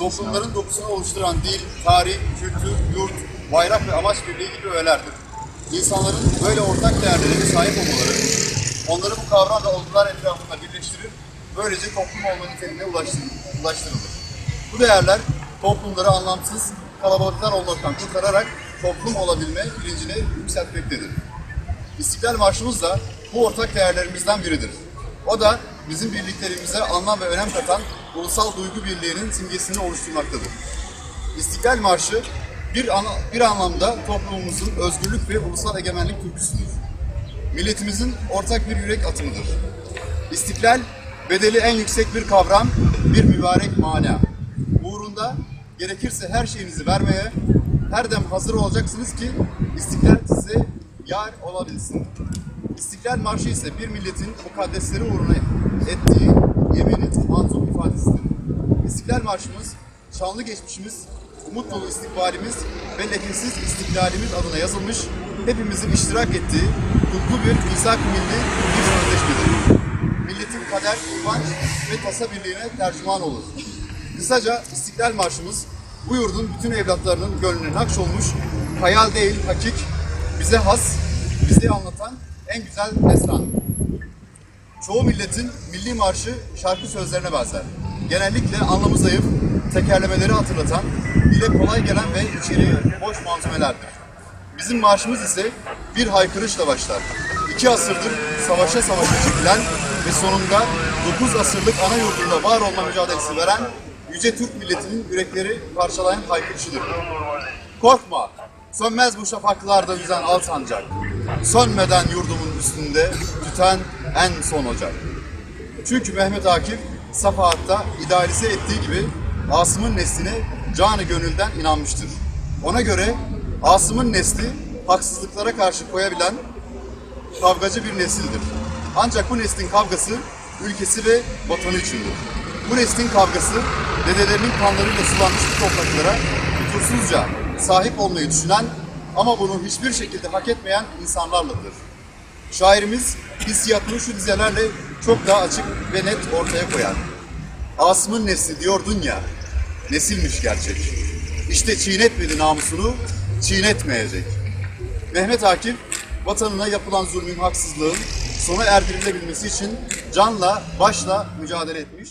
toplumların dokusunu oluşturan dil, tarih, kültür, yurt, bayrak ve amaç birliği gibi öğelerdir. İnsanların böyle ortak değerlere sahip olmaları, onları bu kavram ve olgular etrafında birleştirir, böylece toplum olma niteliğine ulaştırılır. Bu değerler toplumları anlamsız kalabalıklar olmaktan kurtararak toplum olabilme bilincine yükseltmektedir. İstiklal Marşımız da bu ortak değerlerimizden biridir. O da bizim birliklerimize anlam ve önem katan ulusal duygu birliğinin simgesini oluşturmaktadır. İstiklal Marşı bir, ana, bir anlamda toplumumuzun özgürlük ve ulusal egemenlik türküsüdür. Milletimizin ortak bir yürek atımıdır. İstiklal bedeli en yüksek bir kavram, bir mübarek mana. Uğrunda gerekirse her şeyinizi vermeye, her dem hazır olacaksınız ki istiklal size yar olabilsin. İstiklal Marşı ise bir milletin mukaddesleri uğruna ettiği yeminin manzum ifadesidir. İstiklal Marşımız, şanlı geçmişimiz, umut dolu istikbalimiz ve lekesiz istiklalimiz adına yazılmış, hepimizin iştirak ettiği kutlu bir misak milli bir sözleşmedir. Milletin kader, kıvanç ve tasa birliğine tercüman olur. Kısaca İstiklal Marşımız, bu yurdun bütün evlatlarının gönlüne nakşolmuş, hayal değil hakik, bize has, bizi anlatan en güzel destan. Çoğu milletin milli marşı şarkı sözlerine benzer. Genellikle anlamı zayıf, tekerlemeleri hatırlatan, dile kolay gelen ve içeriği boş manzumelerdir. Bizim marşımız ise bir haykırışla başlar. İki asırdır savaşa savaşa çekilen ve sonunda 9 asırlık ana yurdunda var olma mücadelesi veren Yüce Türk milletinin yürekleri parçalayan haykırışıdır. Korkma, sönmez bu şafaklarda yüzen al sancak. Sönmeden yurdumun üstünde tüten en son ocak. Çünkü Mehmet Akif Safahat'ta idealize ettiği gibi Asım'ın nesline canı gönülden inanmıştır. Ona göre Asım'ın nesli haksızlıklara karşı koyabilen kavgacı bir nesildir. Ancak bu neslin kavgası ülkesi ve vatanı içindir. Bu neslin kavgası dedelerinin kanlarıyla sulanmış bu topraklara kusursuzca sahip olmayı düşünen ama bunu hiçbir şekilde hak etmeyen insanlarladır. Şairimiz hissiyatını şu dizelerle çok daha açık ve net ortaya koyar. Asım'ın nesli diyordun ya, nesilmiş gerçek. İşte çiğnetmedi namusunu, çiğnetmeyecek. Mehmet Akif, vatanına yapılan zulmün, haksızlığın sona erdirilebilmesi için canla, başla mücadele etmiş.